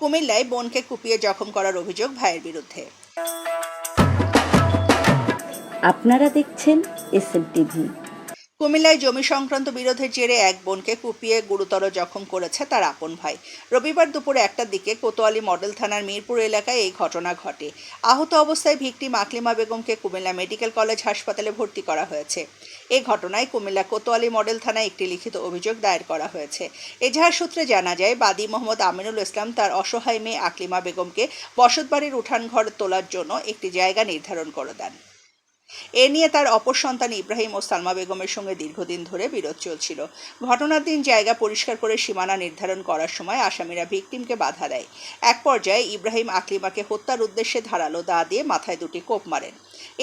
কুমিল্লায় বোনকে কুপিয়ে জখম করার অভিযোগ ভাইয়ের বিরুদ্ধে। আপনারা দেখছেন এস এম টিভি। কুমিল্লায় জমি সংক্রান্ত বিরোধের জেরে এক বোনকে কুপিয়ে গুরুতর জখম করেছে তার আপন ভাই। রবিবার দুপুরে একটার দিকে কোতোয়ালি মডেল থানার মিরপুর এলাকায় এই ঘটনা ঘটে। আহত অবস্থায় ভিকটিম আকলিমা বেগমকে কুমিল্লা মেডিকেল কলেজ হাসপাতালে ভর্তি করা হয়েছে। এ ঘটনায় কুমিল্লা কোতোয়ালি মডেল থানায় একটি লিখিত অভিযোগ দায়ের করা হয়েছে। এজাহার সূত্রে জানা যায়, বাদী মোহাম্মদ আমিনুল ইসলাম তার অসহায় মেয়ে আকলিমা বেগমকে বসতবাড়ির উঠান ঘর তোলার জন্য একটি জায়গা নির্ধারণ করে দেন। এ নিয়ে তার অপর সন্তান ইব্রাহিম ও সালমা বেগমের সঙ্গে দীর্ঘদিন ধরে বিরোধ চলছিল। ঘটনার দিন জায়গা পরিষ্কার করে সীমানা নির্ধারণ করার সময় আসামিরা ভিকটিমকে বাধা দেয়। এক পর্যায়ে ইব্রাহিম আকলিমাকে হত্যার উদ্দেশ্যে ধারালো দা দিয়ে মাথায় দুটি কোপ মারেন।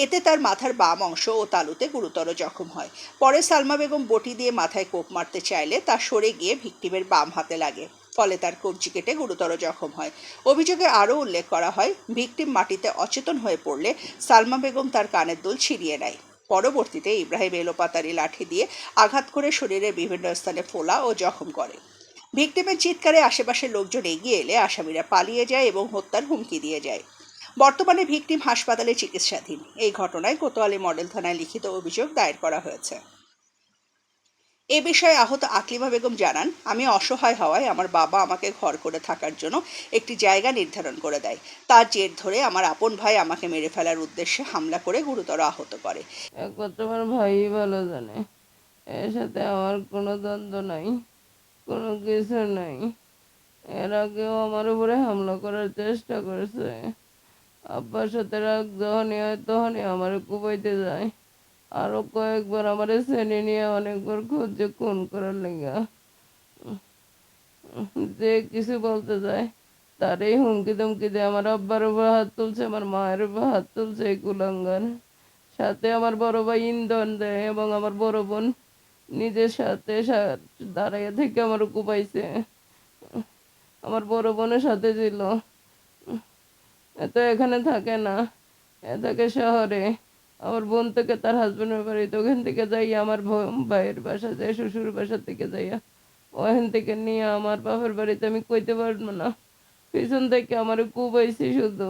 এতে তার মাথার বাম অংশ ও তালুতে গুরুতর জখম হয়। পরে সালমা বেগম বটি দিয়ে মাথায় কোপ মারতে চাইলে তা সরে গিয়ে ভিকটিমের বাম হাতে লাগে। ফলে তার কবজি কেটে গুরুতর জখম হয়। অভিযোগে আরও উল্লেখ করা হয়, ভিকটিম মাটিতে অচেতন হয়ে পড়লে সালমা বেগম তার কানের দুল ছিঁড়িয়ে নেয়। পরবর্তীতে ইব্রাহিম এলোপাতারি লাঠি দিয়ে আঘাত করে শরীরের বিভিন্ন স্থানে ফোলা ও জখম করে। ভিকটিমের চিৎকারে আশেপাশের লোকজন এগিয়ে এলে আসামিরা পালিয়ে যায় এবং হত্যার হুমকি দিয়ে যায়। বর্তমানে ভিকটিম হাসপাতালে চিকিৎসাধীন। এই ঘটনায় কোতোয়ালি মডেল থানায় লিখিত অভিযোগ দায়ের করা হয়েছে। এ বিষয়ে আহত আকলিমা বেগম জানান, আমি অসহায় হওয়ায় আমার বাবা আমাকে ঘর করে থাকার জন্য একটি জায়গা নির্ধারণ করে দেয়। তার জের ধরে আমার আপন ভাই আমাকে মেরে ফেলার উদ্দেশ্যে হামলা করে গুরুতর আহত করে। আমার ভাই ভালো জানে। এর সাথে আমার কোনো দ্বন্দ্ব নাই, কোনো কিছু নাই। এর আগেও আমার উপরে হামলা করার চেষ্টা করেছে। আব্বার সাথে রাগ যখনই হয় তখনই আমার কুপাইতে যায়। আরও কয়েকবার আমার শ্রেণি নিয়ে অনেকবার খুঁজে খুন করার লেগা। যে কিছু বলতে যায়, তারই হুমকি ধমকি দিয়ে আমার আব্বার উপর হাত তুলছে, আমার মায়ের উপর হাত তুলছে এই কুলাঙ্গার। সাথে আমার বড় ভাই ইন্ধন দেয় এবং আমার বড় বোন নিজের সাথে দাঁড়াইয়া থেকে আমার কুপাইছে আমার বড় বোনের সাথে ছিল। এত এখানে থাকে না, এ থাকে শহরে। আমার বোন থেকে, তার হাজবেন্ডের বাড়িতে, ওখান থেকে যাই আমার ভাইয়ের বাসা যাই শ্বশুর বাসা থেকে যাইয়া, ওখান থেকে নিয়ে আমার বাপের বাড়িতে আমি কইতে পারব না। পিছন থেকে আমার কুপাইছে শুধু।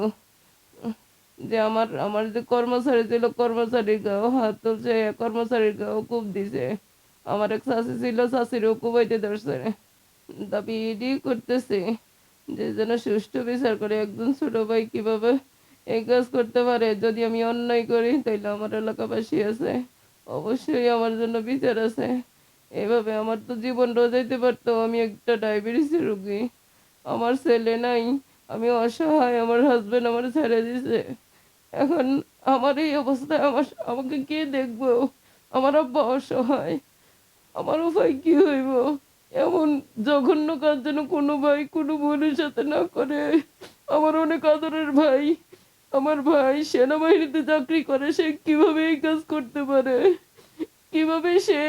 যে আমার আমার যে কর্মচারী ছিল, কর্মচারীর গাও হাত তুলছে, কর্মচারীর গাও কূপ দিছে। আমার এক শাশি ছিল শাশিরও কুপাইতে ধরছে। দাবি এডি করতেছে। যে যেন সুষ্ঠু বিচার করে একজন ছোট ভাই কীভাবে এই কাজ করতে পারে, যদি আমি অন্যায় করি, তাইলে আমার এলাকাবাসী আছে। অবশ্যই আমার জন্য বিচার আছে। এভাবে আমার তো জীবন রোজাইতে পারতো, আমি একটা ডায়াবেটিসের রুগী। আমার ছেলে নাই, আমি অসহায়, আমার হাজবেন্ড আমার ছেড়ে দিছে। এখন আমার এই অবস্থায় আমার আমাকে কে দেখব? আমার আব্বা অসহায়। আমার উপায় কি হইব? এমন জঘন্য কাজ যেন কোনো ভাই কোনো বোনের সাথে না করে। আমার অনেক আদরের ভাই। আমার ভাই সেনাবাহিনীতে চাকরি করে, সে কীভাবে এই কাজ করতে পারে? কীভাবে সে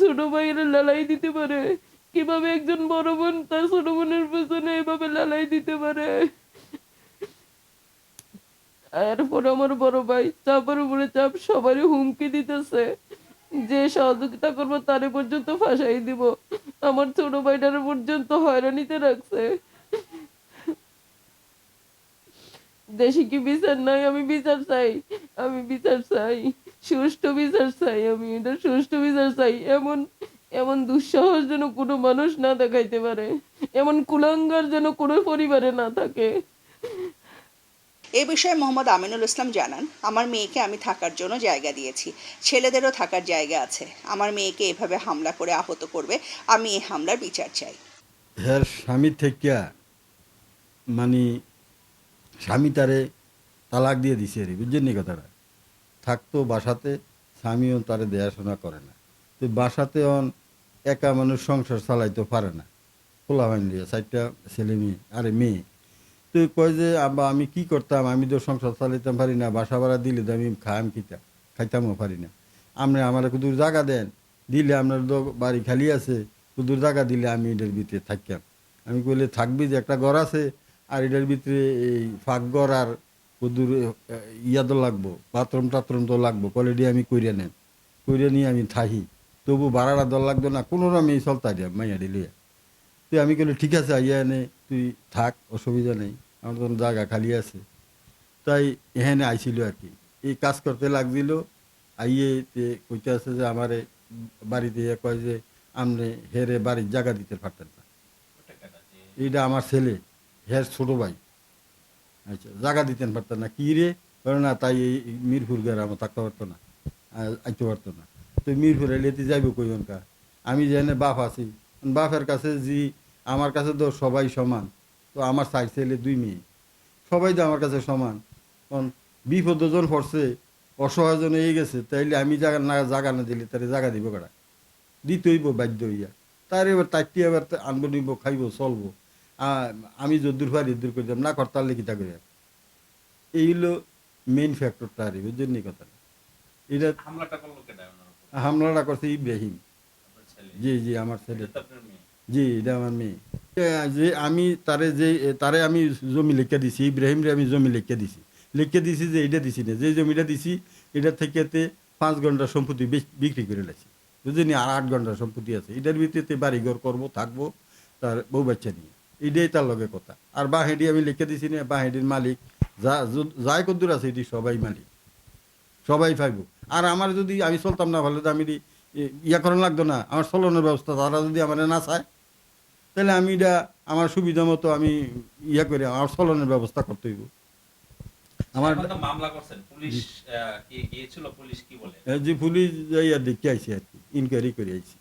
ছোট ভাইয়ের লালাই দিতে পারে? কীভাবে একজন বড় বোন তার ছোট বোনের পেছনে এভাবে লালাই দিতে পারে? এরপর আমার বড় ভাই চাপের উপরে চাপ সবারই হুমকি দিতেছে। যে সহযোগিতা করব তারে পর্যন্ত ফাঁসাই দিব। আমার ছোট ভাইটার পর্যন্ত হয়রানিতে রাখছে। দেশে কি বিচার নাই? আমি বিচার চাই। আমি বিচার চাই। সুষ্ঠু বিচার চাই। আমি এটা সুষ্ঠু বিচার চাই। এমন এমন দুঃসাহস যেন কোনো মানুষ না দেখাইতে পারে। এমন কুলাঙ্গার যেন কোনো পরিবারে না থাকে। এ বিষয়ে মোহাম্মদ আমিনুল ইসলাম জানান আমার মেয়েকে আমি থাকার জন্য জায়গা দিয়েছি। ছেলেদেরও থাকার জায়গা আছে। আমার মেয়েকে এভাবে হামলা করে আহত করবে। আমি এই হামলার বিচার চাই। হের স্বামী থেকে মানে স্বামী তারে তালাক দিয়ে দিছে রে, বুঝছেন নি কথাটা? থাকতো বাসাতে, স্বামীও তারে দেখাশোনা করে না। তো বাসাতে অন একা মানুষ সংসার চালাইতে পারে না। খোলা হয়নি চারটা ছেলে মেয়ে, আরে মেয়ে। তো কয় যে, আব্বা, আমি কি করতাম? আমি তো সংসার চালাইতাম পারি না, বাসা ভাড়া দিলে তো আমি খাইম খিতাম খাইতামও পারি না। আপনি আমার কুদুর জায়গা দেন, দিলে আপনার তো বাড়ি খালি আছে, কুদুর জায়গা দিলে আমি এটার ভিতরে থাকতাম। আমি কইলে, থাকবি যে একটা ঘর আছে আর এটার ভিতরে এই ফাঁক ঘর আর কুদুর ইয়া তো লাগবো বাথরুম টাথরুম তো লাগবো কোয়ালিটি আমি কইরা নেন। কইরা নিয়ে আমি থাকি তবু ভাড়াটা দর লাগতো না কোনো আমি চলতা দিয়া মাইয়া দিলিয়া তুই আমি কইলে ঠিক আছে আইয়া এনে তুই থাক অসুবিধা নেই আমার তখন জায়গা খালি আছে। তাই এখানে আইছিল আর কি। এই কাজ করতে লাগছিল আইয়ে তে কইতে আছে যে আমারে বাড়িতে ইয়ে কয় যে আপনি হেরে বাড়ির জায়গা দিতে পারতেন না। এইটা আমার ছেলে। হের ছোটো ভাই। আচ্ছা জায়গা দিতেন পারতেন না। কি রে? না, তাই এই মিরপুর গ্রামে থাকতে পারতো না আইতে পারতো না। তো মিরপুর এলেতে যাইব কই অনকা? আমি যেখানে বাপ আছি, বাপের কাছে জি, আমার কাছে তো সবাই সমান। তো আমার সাইড ছেলে, দুই মেয়ে। সবাই তো আমার কাছে সমান। কারণ বিপদ জন পড়ছে, অসহায় জন এই গেছে, তাইলে আমি জায়গা না জায়গা না দিলে তারে জায়গা দিব কারা? দিতেইব বাধ্য হইয়া। তার এবার তাইটি এবার আনব, নিব, খাইব, চলবো। আমি যদ্দূর পারি দূর করে দিলাম না করতার লিখিতা করে? এই হলো মেইন ফ্যাক্টরটা আর বুঝছেন নি কথা এটা হামলাটা করছে ইব্রাহিম। জি জি আমার ছেলে। জি এটা আমার মেয়ে। যে আমি তারে যে তারে আমি জমি লিখে দিছি ইব্রাহিমরে আমি জমি লিখে দিছি। লিখে দিছি যে এটা দিছি না যে জমিটা দিছি এটা থেকে তে পাঁচ ঘণ্টা সম্পত্তি বিক্রি করে লাগছি বুঝলি আর আট ঘণ্টা সম্পত্তি আছে। এটার ভিত্তিতে বাড়ি ঘর করব থাকব তার বউ বাচ্চা নিয়ে। এটাই তার লগে কথা। আর বাহেডি আমি লিখে দিছি না বাহেডির মালিক যা যাই কদ্দুর আছে এটি সবাই মালিক। সবাই পাইব। আর আমার যদি আমি চলতাম না ভালো আমি ইয়া করানো লাগতো না আমার চলনের ব্যবস্থা তারা যদি আমার না চায় তাহলে আমি এটা আমার সুবিধা মতো আমি ইয়া করে আমার চলনের ব্যবস্থা করতে হইব। আমার মামলা করছেন পুলিশ কি গিয়েছিল পুলিশ কি বলে? যে পুলিশ যাইয়া দেখে আইছি আর কি ইনকোয়ারি করে আইছি।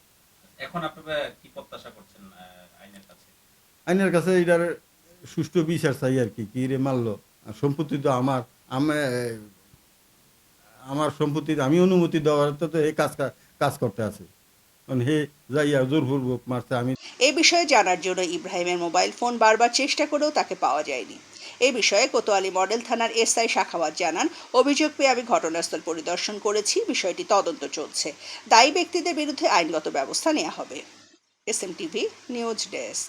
এখন আপনারা কি প্রত্যাশা করছেন আহ, আইনের কাছে আইনের কাছে এটার সুষ্ঠু বিচার চাই আর কি কি রে মারলো? সম্পত্তি তো আমার আমার সম্পত্তিতে আমি অনুমতি দেওয়ার তো এই কাজ কাজ করতে আছে। আমি এ বিষয়ে জানার জন্য ইব্রাহিমের মোবাইল ফোন বারবার চেষ্টা করেও তাকে পাওয়া যায়নি। এ বিষয়ে কোতোয়ালি মডেল থানার এসআই শাখাওয়াত জানান, অভিযোগ পেয়ে আমি ঘটনাস্থল পরিদর্শন করেছি, বিষয়টি তদন্ত চলছে। দায়ী ব্যক্তিদের বিরুদ্ধে আইনগত ব্যবস্থা নেওয়া হবে। S M TV news desk.